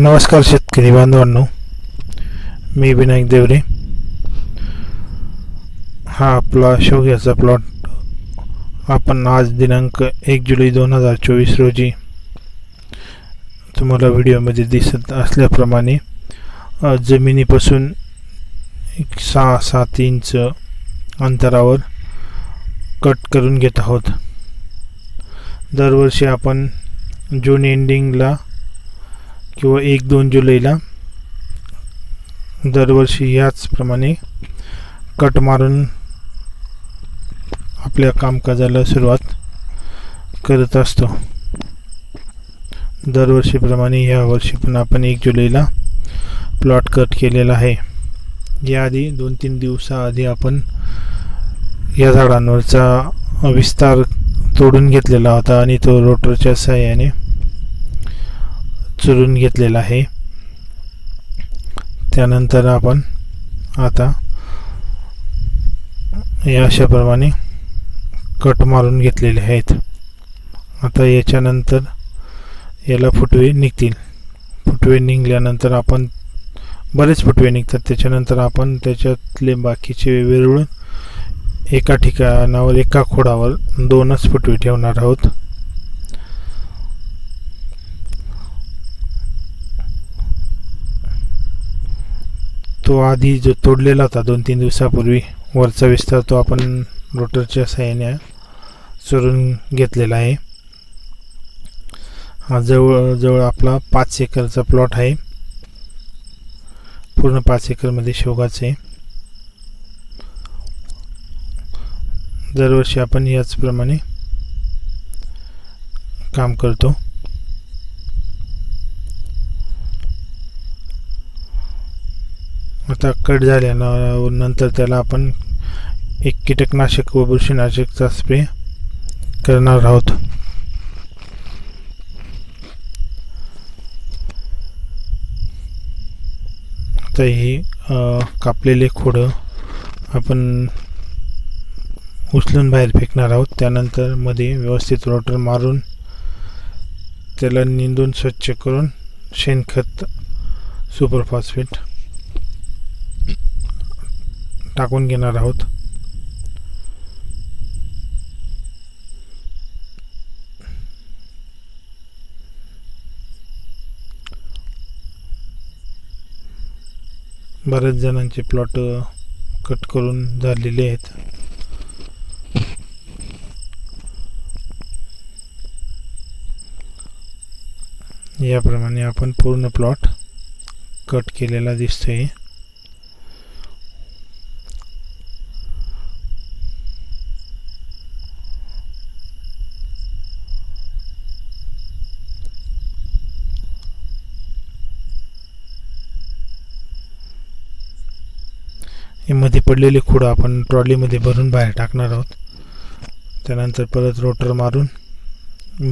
नमस्कार शेतकरी बांधवांनो मी विनायक देवरे. हा आपला शेवग्याचा प्लॉट आपण आज दिनांक एक जुलै दोन हजार चोवीस रोजी तुम्हाला व्हिडिओमध्ये दिसत असल्याप्रमाणे जमिनीपासून एक सहा सात इंच अंतरावर कट करून घेत आहोत. दरवर्षी आपण जून एंडिंगला किंवा एक दोन जुलैला दरवर्षी याचप्रमाणे कट मारून आपल्या कामकाजाला सुरुवात करत असतो. दरवर्षीप्रमाणे यावर्षी पण आपण एक जुलैला प्लॉट कट केलेला आहे. याआधी दोन तीन दिवसाआधी आपण या झाडांवरचा विस्तार तोडून घेतलेला होता आणि तो रोटरच्या सहाय्याने चुरून घेतलेला आहे. त्यानंतर आपण आता या अशाप्रमाणे कट मारून घेतलेले आहेत. आता याच्यानंतर याला फुटवे निघतील. फुटवे निघल्यानंतर आपण बरेच फुटवे निघतात. त्याच्यानंतर आपण त्याच्यातले बाकीचे वेरुळून एका ठिकाणावर एका खोडावर दोनच फुटवे ठेवणार आहोत. तो आधी जो तोडलेला होता दोन तीन दिवसापूर्वी वरचा विस्तार तो आपण रोटरच्या सहाय्याने चोरून घेतलेला आहे. हा जवळ जवळ आपला पाच एकरचा प्लॉट आहे. पूर्ण पाच एकरमध्ये शेवगाच आहे. दरवर्षी आपण याचप्रमाणे काम करतो. आता कट झाल्यानं नंतर त्याला आपण एक कीटकनाशक व बुरशीनाशकचा स्प्रे करणार आहोत. आता ही कापलेले खोडं आपण उचलून बाहेर फेकणार आहोत. त्यानंतरमध्ये व्यवस्थित रोटर मारून त्याला निंदून स्वच्छ करून शेणखत सुपरफॉस्फेट टाकून घेणार आहोत. बऱ्याच जणांचे प्लॉट कट करून झालेले आहेत. याप्रमाणे आपण पूर्ण प्लॉट कट केलेला दिसतोय. हे मध्ये पडलेले खोडं आपण ट्रॉलीमध्ये भरून बाहेर टाकणार आहोत. त्यानंतर परत रोटर मारून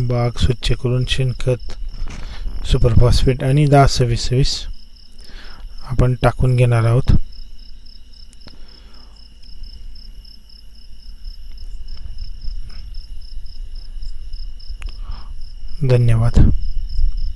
बाग स्वच्छ करून शेणखत सुपरफॉस्फेट आणि दहा सव्वीस सव्वीस आपण टाकून घेणार आहोत. धन्यवाद.